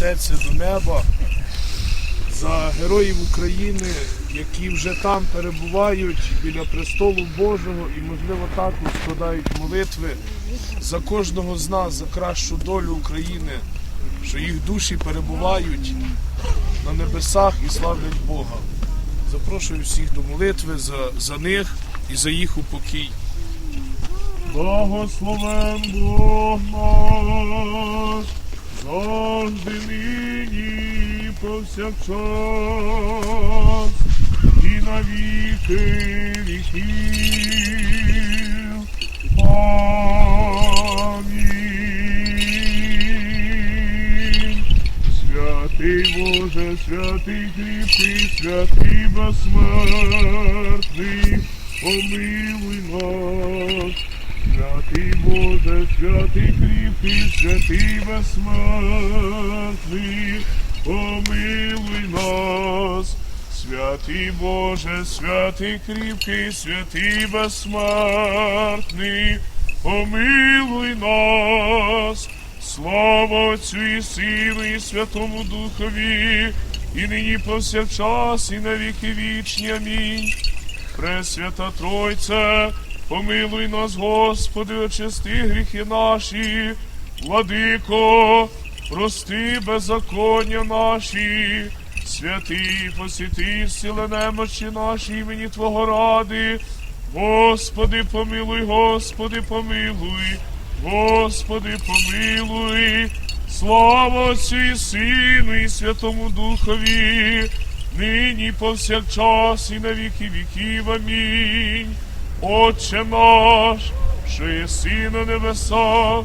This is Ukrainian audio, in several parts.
піднесеться до неба за героїв України, які вже там перебувають біля престолу Божого і, можливо, також складають молитви за кожного з нас, за кращу долю України, що їх душі перебувають на небесах і славлять Бога. Запрошую всіх до молитви за, за них і за їх упокій. Благословен Бог наш, завжди нині повсякчас, і на віки. Святий Боже, святий кріпкий, святий безсмертний, помилуй нас. Святий Боже, святий безсмертний, помилуй нас. Святий Боже, святий кріпкий, святий безсмертний, помилуй нас. Слава Отцю і Сину, і Святому Духові, і нині повсякчас, і на віки вічні. Амінь. Пресвята Тройце, помилуй нас, Господи, очисти гріхи наші, владико, прости беззаконня наші, святий, посіти сили немочі наші імені Твого ради. Господи, помилуй, Господи, помилуй, Господи, помилуй, слава Отцю Сину, і Святому Духові, нині повсякчас і на віки віків. Амінь. Отче наш, що єси на небесах,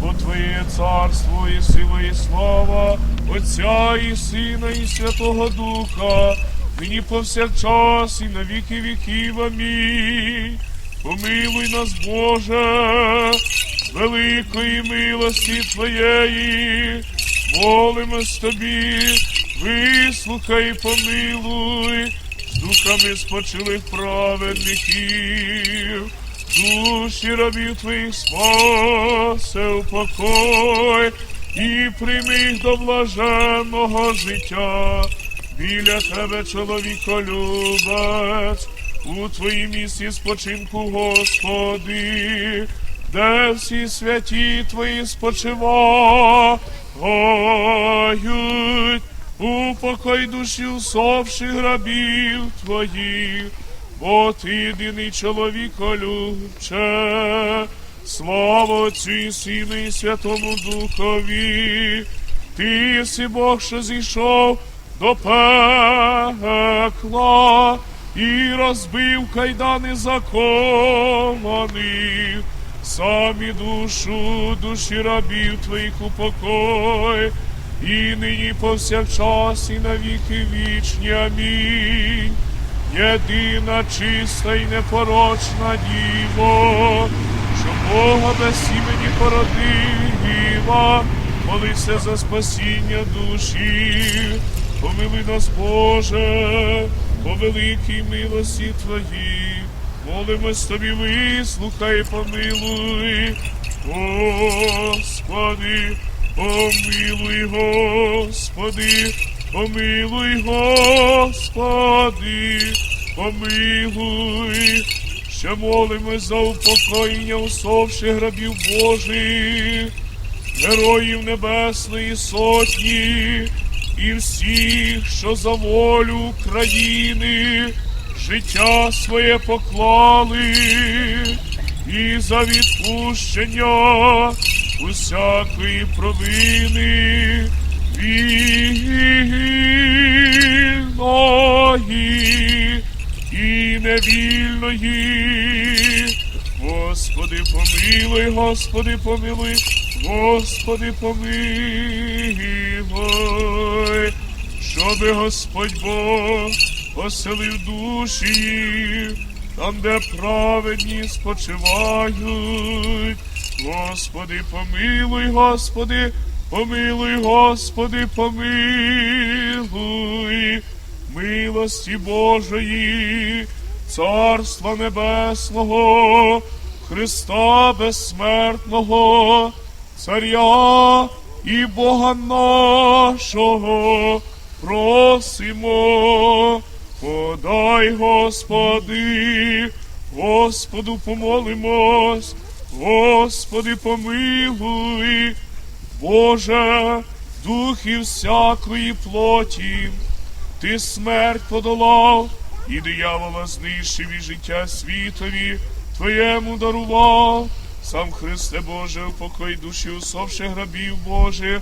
бо Твоє царство і сила, і слава, Отця і Сина, і Святого Духа, нині повсякчас, і на віки віків. Амінь. Помилуй нас, Боже, з великої милості Твоєї, молимось Тобі, вислухай, і помилуй, з духами спочилих праведників, душі рабів Твоїх спасе упокой, і прийми до блаженного життя. Біля тебе, чоловіколюбець, у твоїм місці спочинку, Господи, де всі святі твої спочивають, упокой душі усопших грабів твоїх, бо ти єдиний чоловіколюбче, слава Отцю і Сину і Святому Духові, ти єси Бог, що зійшов до пекла і розбив кайдани закованих, самі душу, душі рабів твоїх упокой, і нині повсякчас, і на віки вічні. Амінь. Єдина чиста і непорочна діво, що Бога без імені породила, молися за спасіння душі, помилуй нас, Боже, по великій милості Твоїй, молимось Тобі, вислухай, помилуй, Господи, помилуй, Господи, помилуй, Господи, помилуй, ще молимось за упокоєння усопших грабів Божих, героїв Небесної Сотні і всіх, що за волю України життя своє поклали, і за відпущення усякої провини вільної і невільної. Господи, помилуй, Господи, помилуй, Господи, помилуй, щоби Господь Бог оселив душі, там, де праведні спочивають. Господи, помилуй, Господи, помилуй, Господи, помилуй, милості Божої, Царства Небесного, Христа безсмертного, Царя і Бога нашого. Просимо, подай, Господи, Господу помолимось, Господи помилуй, Боже, духів всякої плоті, ти смерть подолав, і диявола знищив і життя світові, Твоєму дарував, сам Христе Боже, упокой душі усопших грабів Боже,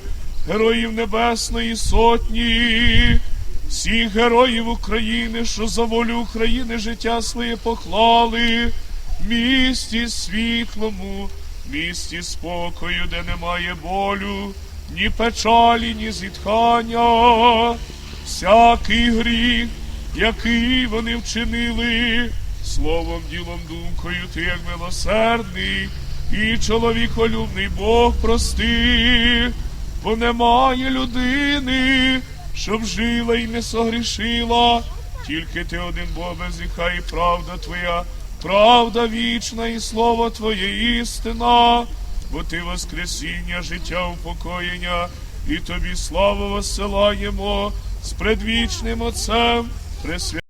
героїв Небесної Сотні, всіх героїв України, що за волю України життя своє поклали, в місті світлому, місті спокою, де немає болю, ні печалі, ні зітхання, всякий гріх, який вони вчинили, словом, ділом, думкою, ти як милосердний і чоловіколюбний Бог прости, бо немає людини, щоб жила і не согрішила, тільки ти один Бог і правда твоя, правда вічна, і слово Твоє істина, бо ти воскресіння, життя, упокоєння, і тобі славу воссилаємо з предвічним Отцем, пресвятим.